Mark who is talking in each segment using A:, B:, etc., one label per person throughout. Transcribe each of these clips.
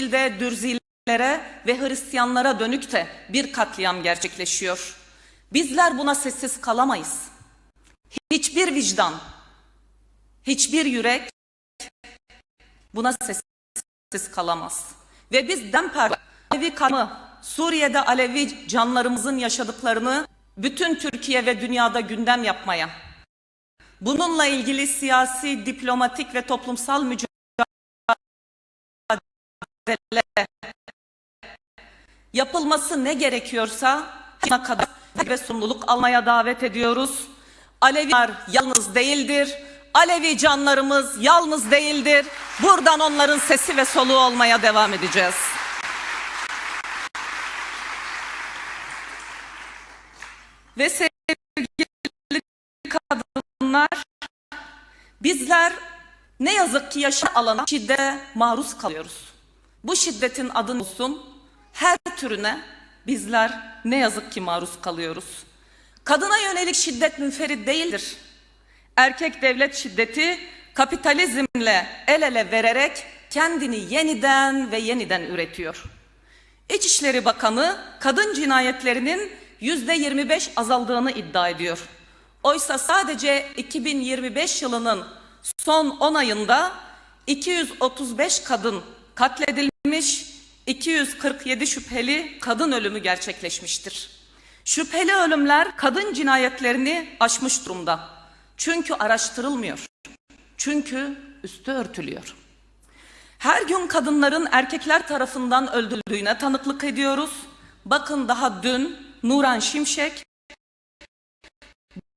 A: şekilde Dürzilere ve Hristiyanlara dönük de bir katliam gerçekleşiyor. Bizler buna sessiz kalamayız. Hiçbir vicdan, hiçbir yürek buna sessiz kalamaz. Ve biz Demper, Alevi kanı, Suriye'de Alevi canlarımızın yaşadıklarını bütün Türkiye ve dünyada gündem yapmaya, bununla ilgili siyasi, diplomatik ve toplumsal mücadele yapılması ne gerekiyorsa buna kadar ve sorumluluk almaya davet ediyoruz. Aleviler yalnız değildir. Alevi canlarımız yalnız değildir. Buradan onların sesi ve soluğu olmaya devam edeceğiz. Ve sevgili kadınlar, bizler ne yazık ki yaşam alanı şiddete maruz kalıyoruz. Bu şiddetin adı olsun her türüne bizler ne yazık ki maruz kalıyoruz. Kadına yönelik şiddet münferit değildir. Erkek devlet şiddeti kapitalizmle el ele vererek kendini yeniden ve yeniden üretiyor. İçişleri Bakanı kadın cinayetlerinin yüzde 25 azaldığını iddia ediyor. Oysa sadece 2025 yılının son 10 ayında 235 kadın katledilmiş, 247 şüpheli kadın ölümü gerçekleşmiştir. Şüpheli ölümler kadın cinayetlerini aşmış durumda. Çünkü araştırılmıyor. Çünkü üstü örtülüyor. Her gün kadınların erkekler tarafından öldürüldüğüne tanıklık ediyoruz. Bakın daha dün Nuran Şimşek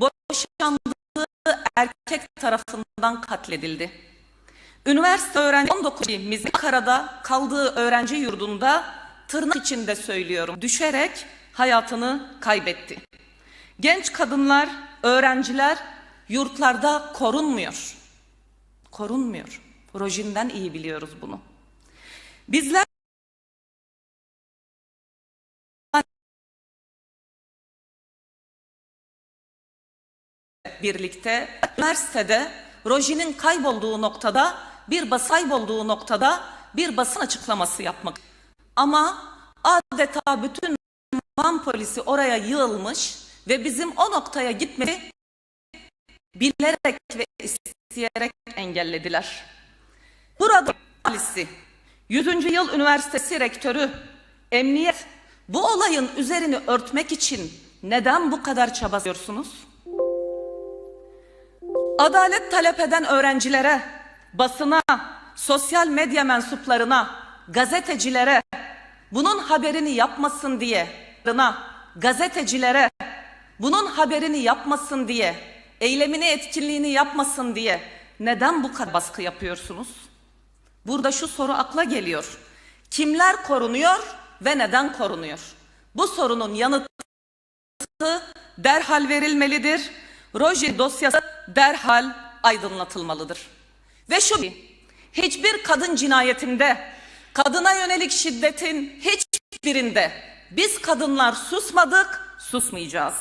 A: boşandığı erkek tarafından katledildi. Üniversite öğrenci 19 Mizkara'da kaldığı öğrenci yurdunda tırnak içinde söylüyorum düşerek hayatını kaybetti. Genç kadınlar, öğrenciler yurtlarda korunmuyor. Korunmuyor. Rojinden iyi biliyoruz bunu. Bizler birlikte üniversitede Roji'nin kaybolduğu noktada bir bas kaybolduğu noktada bir basın açıklaması yapmak. Ama adeta bütün Van polisi oraya yığılmış ve bizim o noktaya gitmeyi bilerek ve isteyerek engellediler. Burada polisi, 100. Yıl Üniversitesi rektörü, emniyet bu olayın üzerini örtmek için neden bu kadar çabalıyorsunuz? Adalet talep eden öğrencilere, basına, sosyal medya mensuplarına, gazetecilere, bunun haberini yapmasın diye, gazetecilere, bunun haberini yapmasın diye, eylemini etkinliğini yapmasın diye neden bu kadar baskı yapıyorsunuz? Burada şu soru akla geliyor. Kimler korunuyor ve neden korunuyor? Bu sorunun yanıtı derhal verilmelidir. Roji dosyası derhal aydınlatılmalıdır. Ve şu hiçbir kadın cinayetinde, kadına yönelik şiddetin hiçbirinde biz kadınlar susmadık, susmayacağız.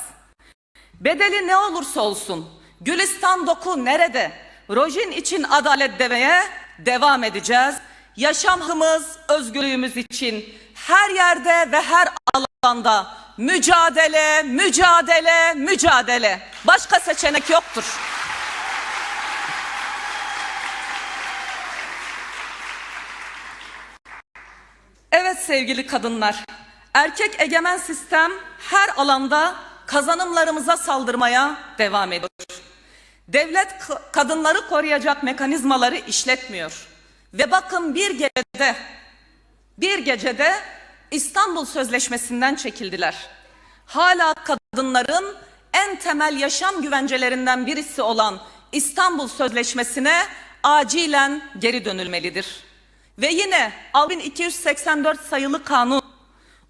A: Bedeli ne olursa olsun Gülistan doku nerede? Rojin için adalet demeye devam edeceğiz. Yaşamımız, özgürlüğümüz için her yerde ve her alanda mücadele, mücadele, mücadele. Başka seçenek yoktur. Evet sevgili kadınlar, erkek egemen sistem her alanda kazanımlarımıza saldırmaya devam ediyor. Devlet kadınları koruyacak mekanizmaları işletmiyor. Ve bakın bir gecede, bir gecede İstanbul Sözleşmesi'nden çekildiler. Hala kadınların en temel yaşam güvencelerinden birisi olan İstanbul Sözleşmesi'ne acilen geri dönülmelidir. Ve yine 6284 sayılı kanun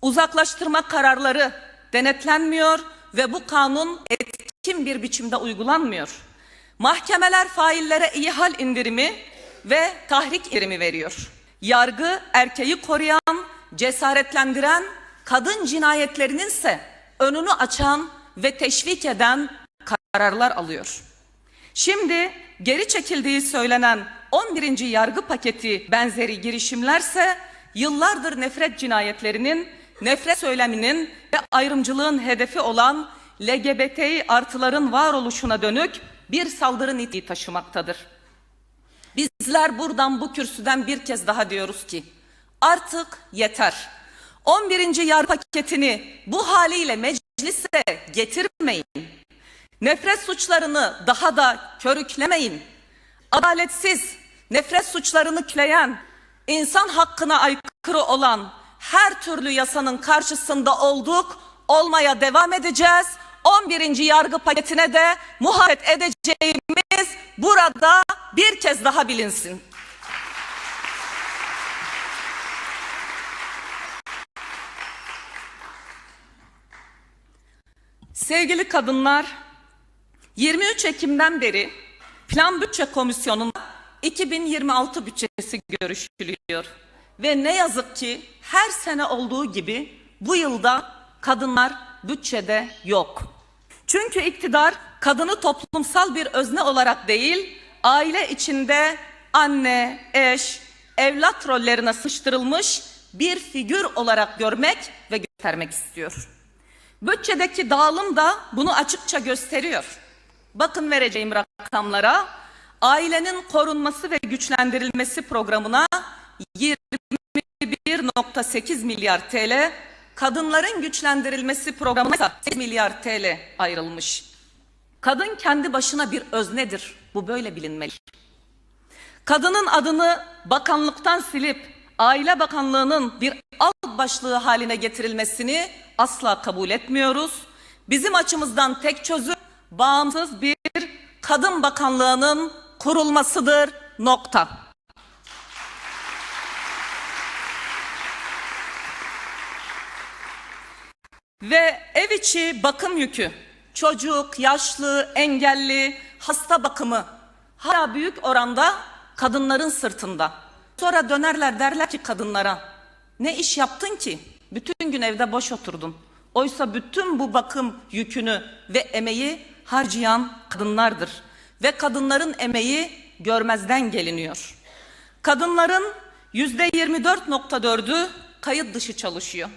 A: uzaklaştırma kararları denetlenmiyor ve bu kanun etkin bir biçimde uygulanmıyor. Mahkemeler faillere iyi hal indirimi ve tahrik indirimi veriyor. Yargı erkeği koruyan, cesaretlendiren, kadın cinayetlerinin ise önünü açan ve teşvik eden kararlar alıyor. Şimdi geri çekildiği söylenen 11. yargı paketi benzeri girişimlerse yıllardır nefret cinayetlerinin, nefret söyleminin ve ayrımcılığın hedefi olan LGBTİ artıların varoluşuna dönük bir saldırı niteliği taşımaktadır. Bizler buradan bu kürsüden bir kez daha diyoruz ki artık yeter. 11. yargı paketini bu haliyle meclise getirmeyin. Nefret suçlarını daha da körüklemeyin. Adaletsiz, nefret suçlarını küleyen, insan hakkına aykırı olan her türlü yasanın karşısında olduk, olmaya devam edeceğiz. 11. yargı paketine de muhalefet edeceğimiz burada bir kez daha bilinsin. Sevgili kadınlar, 23 Ekim'den beri Plan Bütçe Komisyonu'nda 2026 bütçesi görüşülüyor. Ve ne yazık ki her sene olduğu gibi bu yılda kadınlar bütçede yok. Çünkü iktidar kadını toplumsal bir özne olarak değil, aile içinde anne, eş, evlat rollerine sıçtırılmış bir figür olarak görmek ve göstermek istiyor. Bütçedeki dağılım da bunu açıkça gösteriyor. Bakın vereceğim rakamlara. Ailenin korunması ve güçlendirilmesi programına 21.8 milyar TL, kadınların güçlendirilmesi programına ise 8 milyar TL ayrılmış. Kadın kendi başına bir öznedir. Bu böyle bilinmeli. Kadının adını bakanlıktan silip Aile Bakanlığı'nın bir alt başlığı haline getirilmesini asla kabul etmiyoruz. Bizim açımızdan tek çözüm bağımsız bir kadın bakanlığının kurulmasıdır. Nokta. Ve ev içi bakım yükü, çocuk, yaşlı, engelli, hasta bakımı hala büyük oranda kadınların sırtında. Sonra dönerler derler ki kadınlara ne iş yaptın ki? Bütün gün evde boş oturdun. Oysa bütün bu bakım yükünü ve emeği harcayan kadınlardır. Ve kadınların emeği görmezden geliniyor. Kadınların yüzde 24.4'ü kayıt dışı çalışıyor.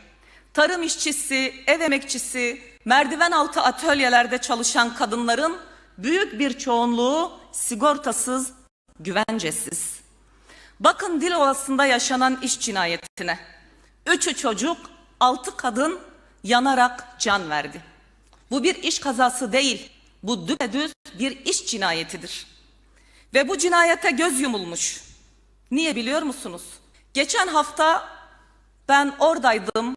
A: Tarım işçisi, ev emekçisi, merdiven altı atölyelerde çalışan kadınların büyük bir çoğunluğu sigortasız, güvencesiz. Bakın Dilovası'nda yaşanan iş cinayetine. Üçü çocuk, altı kadın yanarak can verdi. Bu bir iş kazası değil, bu düpedüz bir iş cinayetidir. Ve bu cinayete göz yumulmuş. Niye biliyor musunuz? Geçen hafta ben oradaydım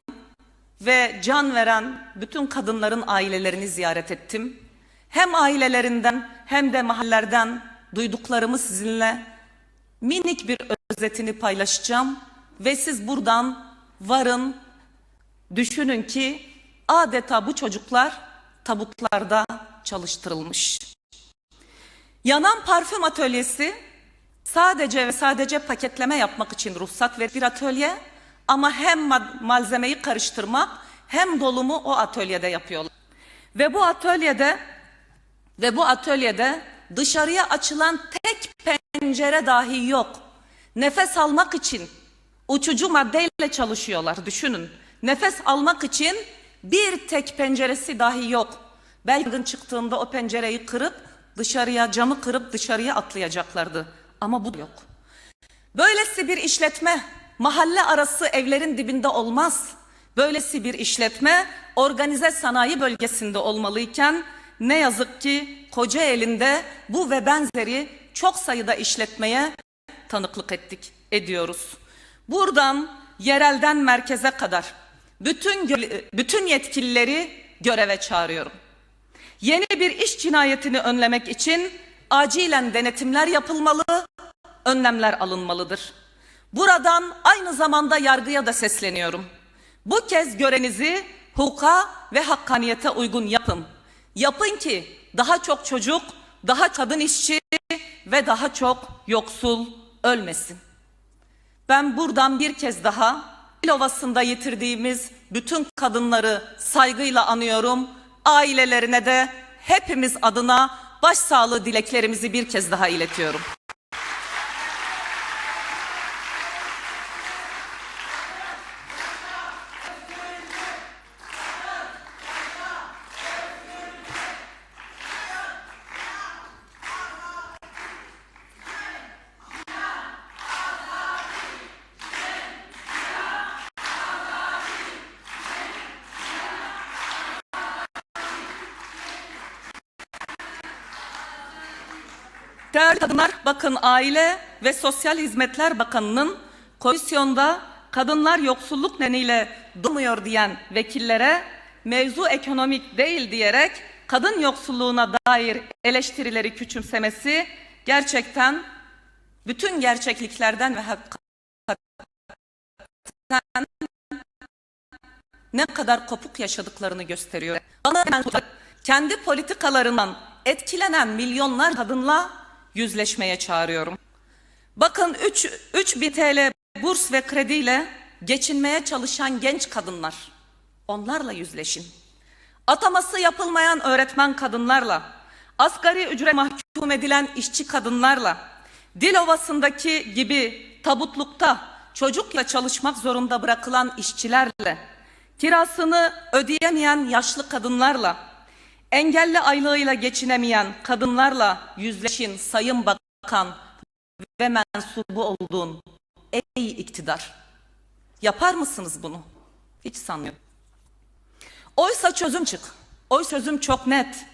A: ve can veren bütün kadınların ailelerini ziyaret ettim. Hem ailelerinden hem de mahallerden duyduklarımı sizinle minik bir özetini paylaşacağım ve siz buradan varın düşünün ki adeta bu çocuklar tabutlarda çalıştırılmış. Yanan parfüm atölyesi sadece ve sadece paketleme yapmak için ruhsat ve bir atölye ama hem malzemeyi karıştırmak hem dolumu o atölyede yapıyorlar. Ve bu atölyede ve bu atölyede dışarıya açılan tek pencere dahi yok. Nefes almak için uçucu maddeyle çalışıyorlar düşünün. Nefes almak için bir tek penceresi dahi yok. Belgın çıktığında o pencereyi kırıp dışarıya camı kırıp dışarıya atlayacaklardı. Ama bu yok. Böylesi bir işletme mahalle arası evlerin dibinde olmaz. Böylesi bir işletme organize sanayi bölgesinde olmalıyken ne yazık ki Kocaeli'nde bu ve benzeri çok sayıda işletmeye tanıklık ettik, ediyoruz. Buradan yerelden merkeze kadar bütün bütün yetkilileri göreve çağırıyorum. Yeni bir iş cinayetini önlemek için acilen denetimler yapılmalı, önlemler alınmalıdır. Buradan aynı zamanda yargıya da sesleniyorum. Bu kez görenizi hukuka ve hakkaniyete uygun yapın. Yapın ki daha çok çocuk, daha kadın işçi ve daha çok yoksul ölmesin. Ben buradan bir kez daha Dilovası'nda yitirdiğimiz bütün kadınları saygıyla anıyorum. Ailelerine de hepimiz adına başsağlığı dileklerimizi bir kez daha iletiyorum. Değerli kadınlar, bakın Aile ve Sosyal Hizmetler Bakanı'nın komisyonda kadınlar yoksulluk nedeniyle doğmuyor diyen vekillere mevzu ekonomik değil diyerek kadın yoksulluğuna dair eleştirileri küçümsemesi gerçekten bütün gerçekliklerden ve hakikaten ne kadar kopuk yaşadıklarını gösteriyor. Bana kendi politikalarından etkilenen milyonlar kadınla yüzleşmeye çağırıyorum. Bakın 3, 3 bin TL burs ve krediyle geçinmeye çalışan genç kadınlar. Onlarla yüzleşin. Ataması yapılmayan öğretmen kadınlarla, asgari ücret mahkum edilen işçi kadınlarla, dil ovasındaki gibi tabutlukta çocukla çalışmak zorunda bırakılan işçilerle, kirasını ödeyemeyen yaşlı kadınlarla, engelli aylığıyla geçinemeyen kadınlarla yüzleşin Sayın Bakan ve mensubu olduğun ey iktidar. Yapar mısınız bunu? Hiç sanmıyorum. Oysa çözüm çık. Oy sözüm çok net.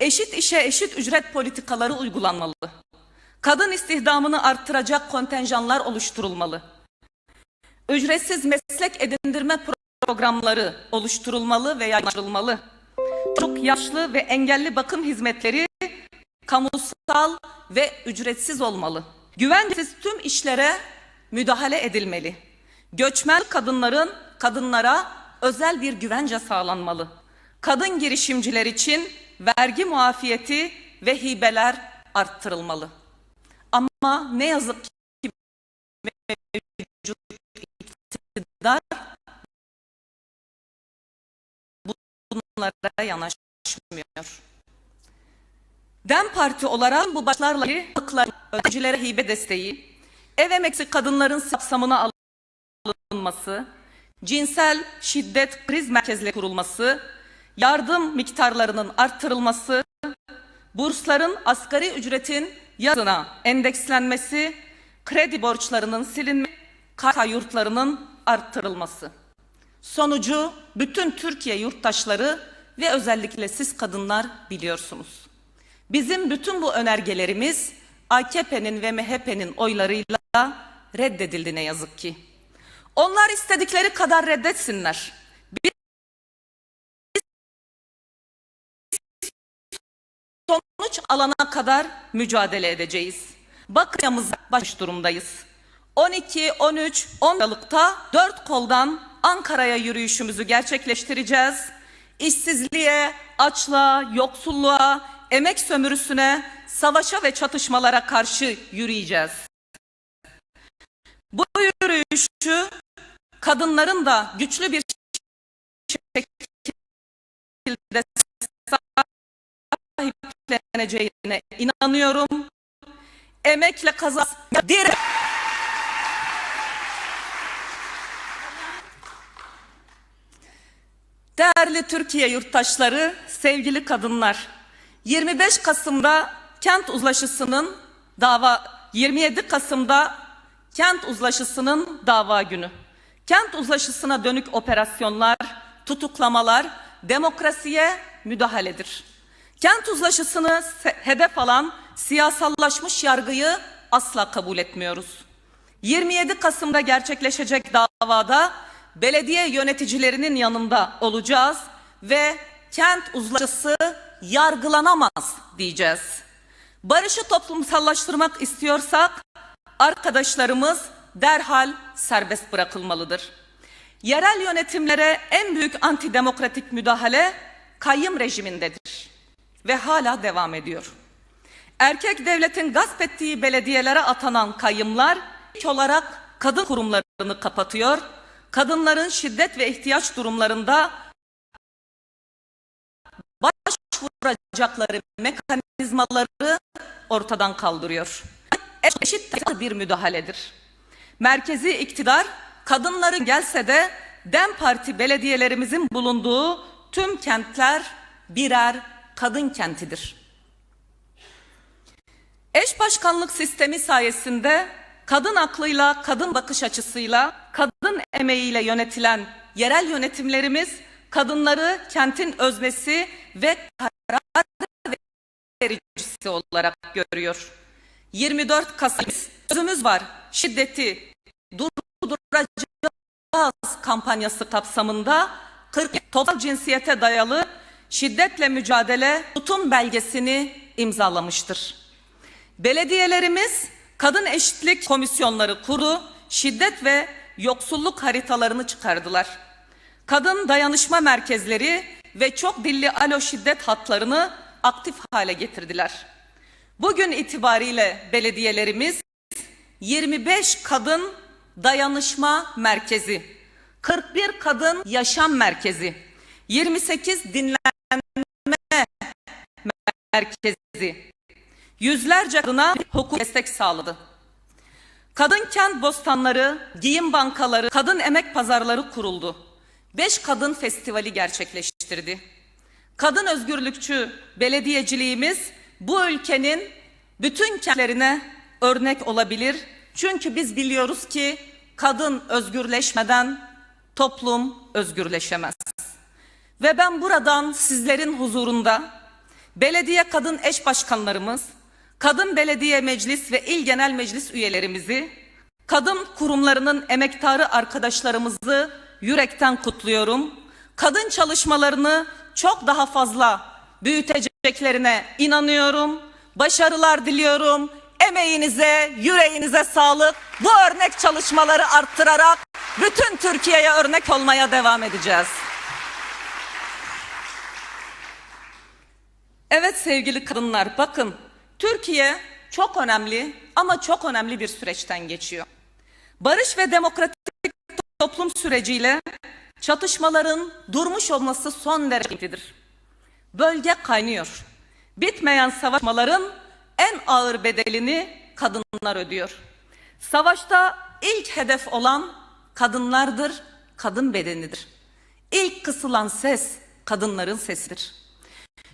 A: Eşit işe eşit ücret politikaları uygulanmalı. Kadın istihdamını arttıracak kontenjanlar oluşturulmalı. Ücretsiz meslek edindirme programları oluşturulmalı ve yayınlanmalı. Çok yaşlı ve engelli bakım hizmetleri kamusal ve ücretsiz olmalı. Güvensiz tüm işlere müdahale edilmeli. Göçmen kadınların kadınlara özel bir güvence sağlanmalı. Kadın girişimciler için vergi muafiyeti ve hibeler arttırılmalı. Ama ne yazık ki mevcut iktidar bunlara yanaşmıyor. DEM Parti olarak bu başlarla öğrencilere hibe desteği, ev emeksi kadınların sapsamına alınması, cinsel şiddet kriz merkezleri kurulması, yardım miktarlarının arttırılması, bursların asgari ücretin yazına endekslenmesi, kredi borçlarının silinmesi, kaka yurtlarının arttırılması. Sonucu bütün Türkiye yurttaşları ve özellikle siz kadınlar biliyorsunuz. Bizim bütün bu önergelerimiz AKP'nin ve MHP'nin oylarıyla reddedildi ne yazık ki. Onlar istedikleri kadar reddetsinler. Biz sonuç alana kadar mücadele edeceğiz. Bakıyamız baş durumdayız. 12, 13, 10 Aralık'ta dört koldan Ankara'ya yürüyüşümüzü gerçekleştireceğiz. İşsizliğe, açlığa, yoksulluğa, emek sömürüsüne, savaşa ve çatışmalara karşı yürüyeceğiz. Bu yürüyüşü kadınların da güçlü bir şekilde sahipleneceğine inanıyorum. Emekle kazan direkt Değerli Türkiye yurttaşları, sevgili kadınlar, 25 Kasım'da kent uzlaşısının dava 27 Kasım'da kent uzlaşısının dava günü. Kent uzlaşısına dönük operasyonlar, tutuklamalar demokrasiye müdahaledir. Kent uzlaşısını hedef alan siyasallaşmış yargıyı asla kabul etmiyoruz. 27 Kasım'da gerçekleşecek davada belediye yöneticilerinin yanında olacağız ve kent uzlaşısı yargılanamaz diyeceğiz. Barışı toplumsallaştırmak istiyorsak arkadaşlarımız derhal serbest bırakılmalıdır. Yerel yönetimlere en büyük antidemokratik müdahale kayyım rejimindedir ve hala devam ediyor. Erkek devletin gasp ettiği belediyelere atanan kayyımlar ilk olarak kadın kurumlarını kapatıyor, kadınların şiddet ve ihtiyaç durumlarında başvuracakları mekanizmaları ortadan kaldırıyor. Eşit bir müdahaledir. Merkezi iktidar kadınların gelse de DEM Parti belediyelerimizin bulunduğu tüm kentler birer kadın kentidir. Eş başkanlık sistemi sayesinde kadın aklıyla, kadın bakış açısıyla, kadın emeğiyle yönetilen yerel yönetimlerimiz kadınları kentin öznesi ve karar vericisi olarak görüyor. 24 Kasım sözümüz var. Şiddeti durduracağız kampanyası kapsamında 40 total cinsiyete dayalı şiddetle mücadele tutum belgesini imzalamıştır. Belediyelerimiz kadın eşitlik komisyonları kurdu, şiddet ve yoksulluk haritalarını çıkardılar. Kadın dayanışma merkezleri ve çok dilli alo şiddet hatlarını aktif hale getirdiler. Bugün itibariyle belediyelerimiz 25 kadın dayanışma merkezi, 41 kadın yaşam merkezi, 28 dinlenme merkezi, yüzlerce kadına hukuk destek sağladı. Kadın kent bostanları, giyim bankaları, kadın emek pazarları kuruldu. Beş kadın festivali gerçekleştirdi. Kadın özgürlükçü belediyeciliğimiz bu ülkenin bütün kentlerine örnek olabilir. Çünkü biz biliyoruz ki kadın özgürleşmeden toplum özgürleşemez. Ve ben buradan sizlerin huzurunda belediye kadın eş başkanlarımız, kadın belediye meclis ve il genel meclis üyelerimizi, kadın kurumlarının emektarı arkadaşlarımızı yürekten kutluyorum. Kadın çalışmalarını çok daha fazla büyüteceklerine inanıyorum. Başarılar diliyorum. Emeğinize, yüreğinize sağlık. Bu örnek çalışmaları arttırarak bütün Türkiye'ye örnek olmaya devam edeceğiz. Evet sevgili kadınlar bakın Türkiye çok önemli ama çok önemli bir süreçten geçiyor. Barış ve demokratik toplum süreciyle çatışmaların durmuş olması son derece. Bölge kaynıyor. Bitmeyen savaşmaların en ağır bedelini kadınlar ödüyor. Savaşta ilk hedef olan kadınlardır, kadın bedenidir. İlk kısılan ses kadınların sesidir.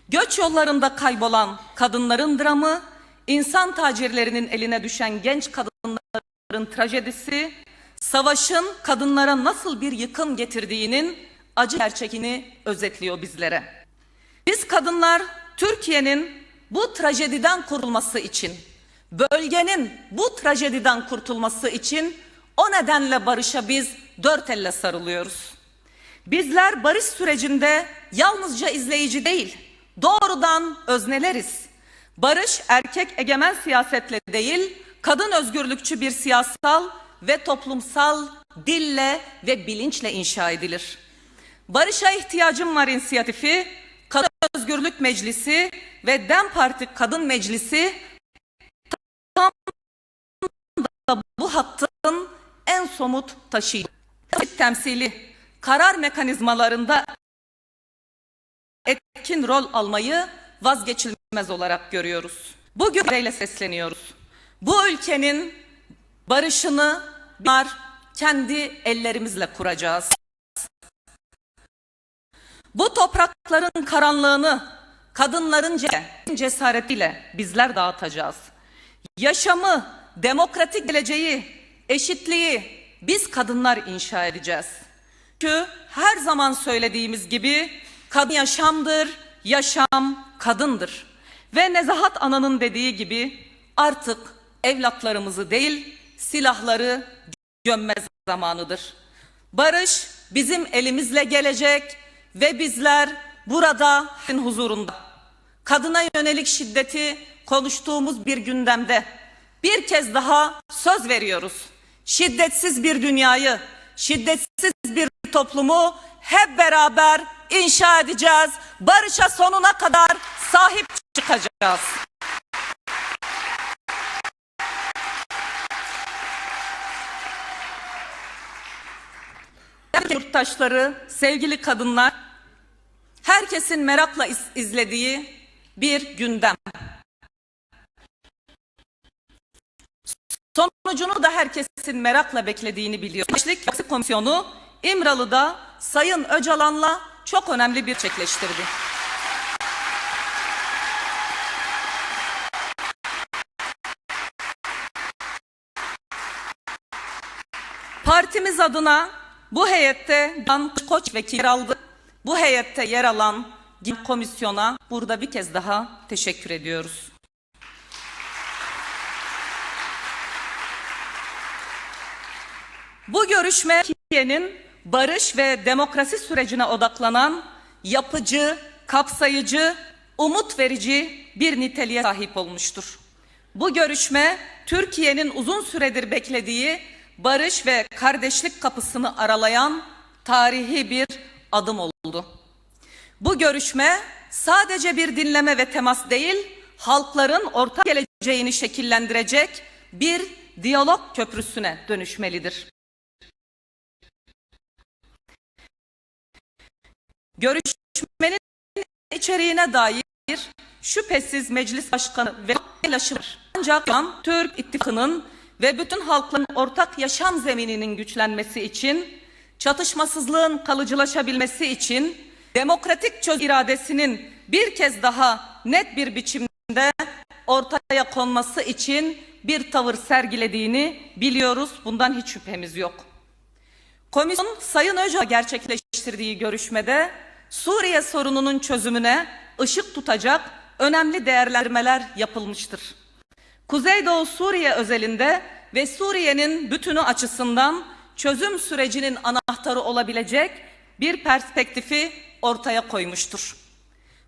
A: Göç yollarında kaybolan kadınların dramı, insan tacirlerinin eline düşen genç kadınların trajedisi, savaşın kadınlara nasıl bir yıkım getirdiğinin acı gerçekini özetliyor bizlere. Biz kadınlar Türkiye'nin bu trajediden kurtulması için, bölgenin bu trajediden kurtulması için o nedenle barışa biz dört elle sarılıyoruz. Bizler barış sürecinde yalnızca izleyici değil, doğrudan özneleriz. Barış erkek egemen siyasetle değil, kadın özgürlükçü bir siyasal ve toplumsal dille ve bilinçle inşa edilir. Barışa ihtiyacım var inisiyatifi, Kadın Özgürlük Meclisi ve DEM Parti Kadın Meclisi tam da bu hattın en somut taşıyıcı. Temsili karar mekanizmalarında etkin rol almayı vazgeçilmez olarak görüyoruz. Bugün ile sesleniyoruz. Bu ülkenin barışını biz kendi ellerimizle kuracağız. Bu toprakların karanlığını kadınların cesaretiyle bizler dağıtacağız. Yaşamı, demokratik geleceği, eşitliği biz kadınlar inşa edeceğiz. Çünkü her zaman söylediğimiz gibi kadın yaşamdır, yaşam kadındır. Ve Nezahat Ana'nın dediği gibi artık evlatlarımızı değil silahları gömme zamanıdır. Barış bizim elimizle gelecek ve bizler burada huzurunda kadına yönelik şiddeti konuştuğumuz bir gündemde bir kez daha söz veriyoruz. Şiddetsiz bir dünyayı, şiddetsiz bir toplumu hep beraber inşa edeceğiz. Barışa sonuna kadar sahip çıkacağız. Yurttaşları, sevgili kadınlar, herkesin merakla iz izlediği bir gündem. Sonucunu da herkesin merakla beklediğini biliyor. Gençlik Komisyonu İmralı'da Sayın Öcalan'la çok önemli bir çekleştirdi. Partimiz adına bu heyette Dan Koç vekil aldı. Bu heyette yer alan komisyona burada bir kez daha teşekkür ediyoruz. Bu görüşme Türkiye'nin barış ve demokrasi sürecine odaklanan yapıcı, kapsayıcı, umut verici bir niteliğe sahip olmuştur. Bu görüşme Türkiye'nin uzun süredir beklediği barış ve kardeşlik kapısını aralayan tarihi bir adım oldu. Bu görüşme sadece bir dinleme ve temas değil, halkların ortak geleceğini şekillendirecek bir diyalog köprüsüne dönüşmelidir. Görüşmenin içeriğine dair şüphesiz meclis başkanı ve paylaşılır. Ancak Türk İttifakı'nın ve bütün halkların ortak yaşam zemininin güçlenmesi için, çatışmasızlığın kalıcılaşabilmesi için, demokratik çöz iradesinin bir kez daha net bir biçimde ortaya konması için bir tavır sergilediğini biliyoruz. Bundan hiç şüphemiz yok. Komisyon Sayın Öcalan gerçekleştirdiği görüşmede Suriye sorununun çözümüne ışık tutacak önemli değerlendirmeler yapılmıştır. Kuzeydoğu Suriye özelinde ve Suriye'nin bütünü açısından çözüm sürecinin anahtarı olabilecek bir perspektifi ortaya koymuştur.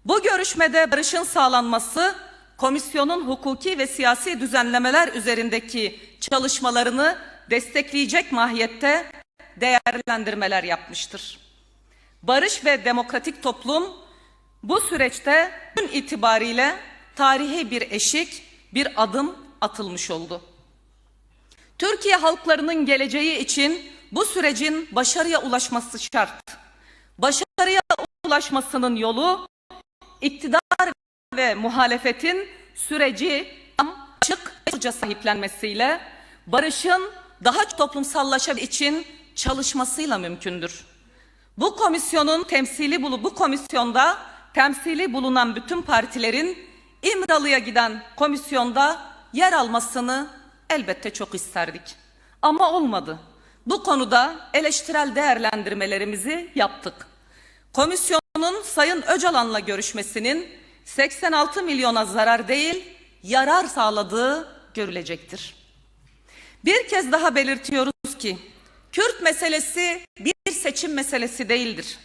A: Bu görüşmede barışın sağlanması komisyonun hukuki ve siyasi düzenlemeler üzerindeki çalışmalarını destekleyecek mahiyette değerlendirmeler yapmıştır. Barış ve demokratik toplum bu süreçte gün itibariyle tarihi bir eşik, bir adım atılmış oldu. Türkiye halklarının geleceği için bu sürecin başarıya ulaşması şart. Başarıya ulaşmasının yolu iktidar ve muhalefetin süreci açık ve sahiplenmesiyle barışın daha toplumsallaşabilmesi için çalışmasıyla mümkündür. Bu komisyonun temsili bulu bu komisyonda temsili bulunan bütün partilerin İmralı'ya giden komisyonda yer almasını elbette çok isterdik. Ama olmadı. Bu konuda eleştirel değerlendirmelerimizi yaptık. Komisyonun Sayın Öcalan'la görüşmesinin 86 milyona zarar değil, yarar sağladığı görülecektir. Bir kez daha belirtiyoruz ki Kürt meselesi bir seçim meselesi değildir.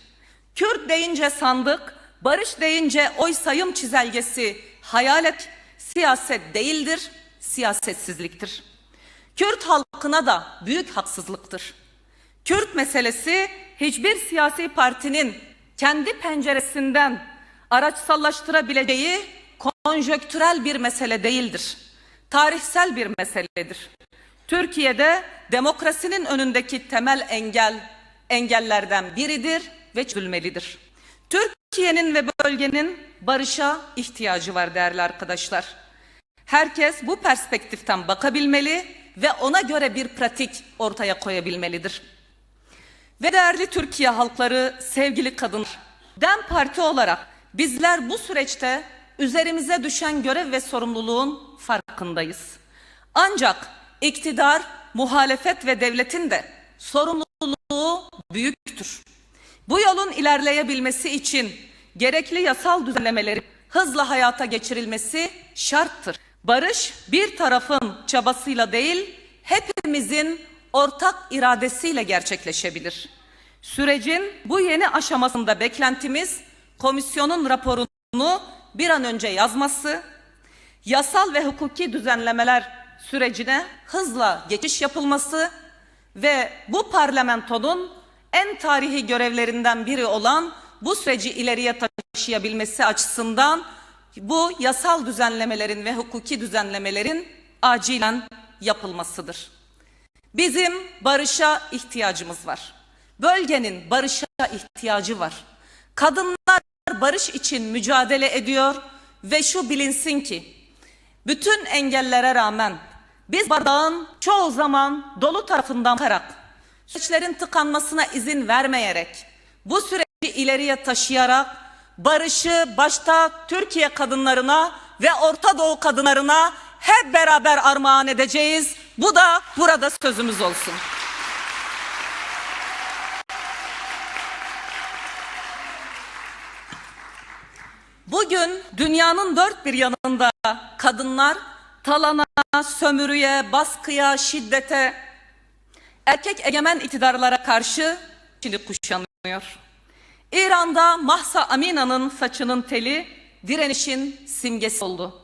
A: Kürt deyince sandık, barış deyince oy sayım çizelgesi hayalet siyaset değildir, siyasetsizliktir. Kürt halkına da büyük haksızlıktır. Kürt meselesi hiçbir siyasi partinin kendi penceresinden araçsallaştırabileceği konjöktürel bir mesele değildir. Tarihsel bir meseledir. Türkiye'de demokrasinin önündeki temel engel engellerden biridir ve çözülmelidir. Türkiye'nin ve bölgenin barışa ihtiyacı var değerli arkadaşlar. Herkes bu perspektiften bakabilmeli ve ona göre bir pratik ortaya koyabilmelidir. Ve değerli Türkiye halkları, sevgili kadınlar, DEM Parti olarak bizler bu süreçte üzerimize düşen görev ve sorumluluğun farkındayız. Ancak iktidar, muhalefet ve devletin de sorumluluğu büyüktür. Bu yolun ilerleyebilmesi için gerekli yasal düzenlemeleri hızla hayata geçirilmesi şarttır. Barış bir tarafın çabasıyla değil, hepimizin ortak iradesiyle gerçekleşebilir. Sürecin bu yeni aşamasında beklentimiz komisyonun raporunu bir an önce yazması, yasal ve hukuki düzenlemeler sürecine hızla geçiş yapılması ve bu parlamentonun en tarihi görevlerinden biri olan bu süreci ileriye taşıyabilmesi açısından bu yasal düzenlemelerin ve hukuki düzenlemelerin acilen yapılmasıdır. Bizim barışa ihtiyacımız var. Bölgenin barışa ihtiyacı var. Kadınlar barış için mücadele ediyor ve şu bilinsin ki bütün engellere rağmen biz bardağın çoğu zaman dolu tarafından bakarak süreçlerin tıkanmasına izin vermeyerek bu süreci ileriye taşıyarak barışı başta Türkiye kadınlarına ve Orta Doğu kadınlarına hep beraber armağan edeceğiz. Bu da burada sözümüz olsun. Bugün dünyanın dört bir yanında kadınlar talana, sömürüye, baskıya, şiddete, erkek egemen iktidarlara karşı çilik kuşanıyor. İran'da Mahsa Amina'nın saçının teli direnişin simgesi oldu.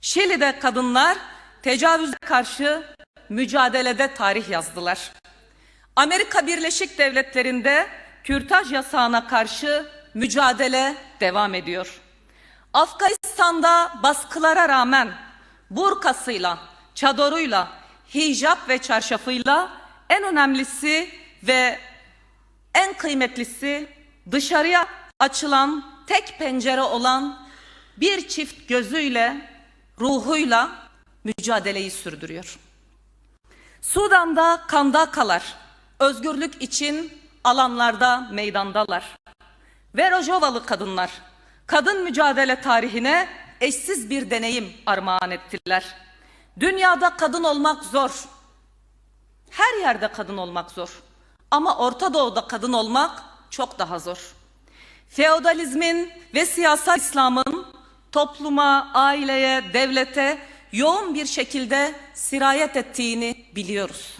A: Şili'de kadınlar tecavüze karşı mücadelede tarih yazdılar. Amerika Birleşik Devletleri'nde kürtaj yasağına karşı mücadele devam ediyor. Afganistan'da baskılara rağmen burkasıyla, çadoruyla, hicap ve çarşafıyla en önemlisi ve en kıymetlisi dışarıya açılan tek pencere olan bir çift gözüyle, ruhuyla mücadeleyi sürdürüyor. Sudan'da kandakalar özgürlük için alanlarda meydandalar. Ve Rojovalı kadınlar kadın mücadele tarihine eşsiz bir deneyim armağan ettiler. Dünyada kadın olmak zor. Her yerde kadın olmak zor. Ama Orta Doğu'da kadın olmak çok daha zor. Feodalizmin ve siyasal İslam'ın topluma, aileye, devlete yoğun bir şekilde sirayet ettiğini biliyoruz.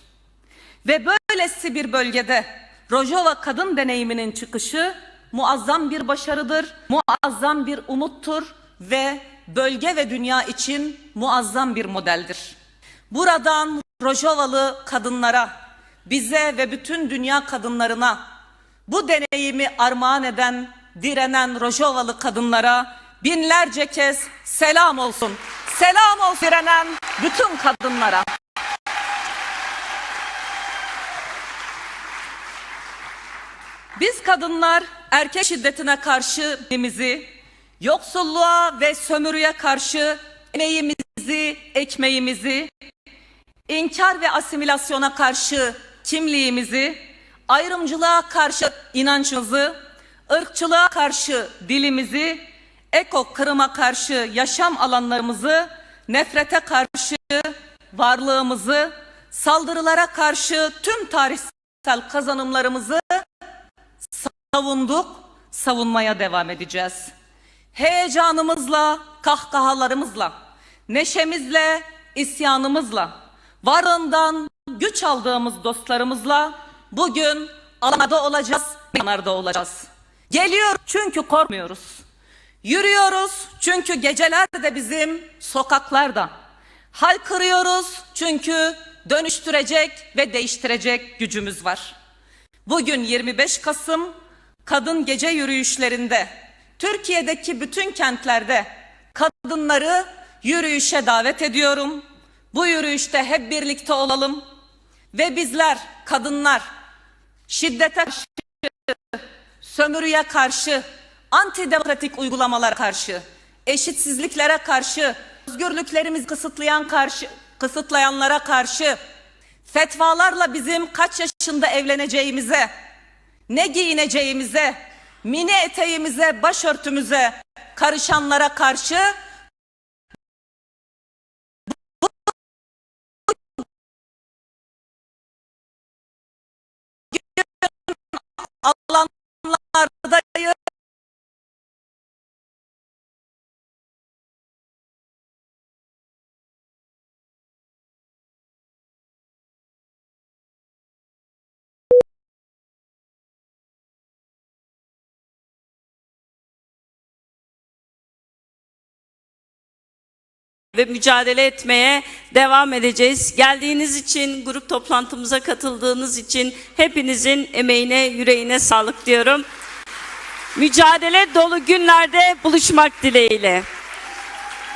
A: Ve böylesi bir bölgede Rojava kadın deneyiminin çıkışı muazzam bir başarıdır, muazzam bir umuttur ve bölge ve dünya için muazzam bir modeldir. Buradan Rojovalı kadınlara, bize ve bütün dünya kadınlarına bu deneyimi armağan eden, direnen Rojovalı kadınlara binlerce kez selam olsun. Selam olsun direnen bütün kadınlara. Biz kadınlar erkek şiddetine karşı bizi, yoksulluğa ve sömürüye karşı emeğimizi, ekmeğimizi, inkar ve asimilasyona karşı kimliğimizi, ayrımcılığa karşı inancımızı, ırkçılığa karşı dilimizi, eko kırıma karşı yaşam alanlarımızı, nefrete karşı varlığımızı, saldırılara karşı tüm tarihsel kazanımlarımızı savunduk, savunmaya devam edeceğiz. Heyecanımızla, kahkahalarımızla, neşemizle, isyanımızla, varlığından güç aldığımız dostlarımızla bugün alanda olacağız, yanarda olacağız. Geliyor çünkü korkmuyoruz. Yürüyoruz çünkü geceler de bizim sokaklarda. Haykırıyoruz çünkü dönüştürecek ve değiştirecek gücümüz var. Bugün 25 Kasım kadın gece yürüyüşlerinde Türkiye'deki bütün kentlerde kadınları yürüyüşe davet ediyorum. Bu yürüyüşte hep birlikte olalım ve bizler kadınlar şiddete karşı, sömürüye karşı, antidemokratik uygulamalara karşı, eşitsizliklere karşı, özgürlüklerimizi kısıtlayan karşı, kısıtlayanlara karşı, fetvalarla bizim kaç yaşında evleneceğimize, ne giyineceğimize, mini eteğimize, başörtümüze karışanlara karşı alanlardayız.
B: ve mücadele etmeye devam edeceğiz. Geldiğiniz için, grup toplantımıza katıldığınız için hepinizin emeğine, yüreğine sağlık diyorum. Mücadele dolu günlerde buluşmak dileğiyle.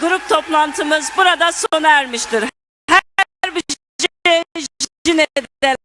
B: Grup toplantımız burada sona ermiştir. Her bir Cine'de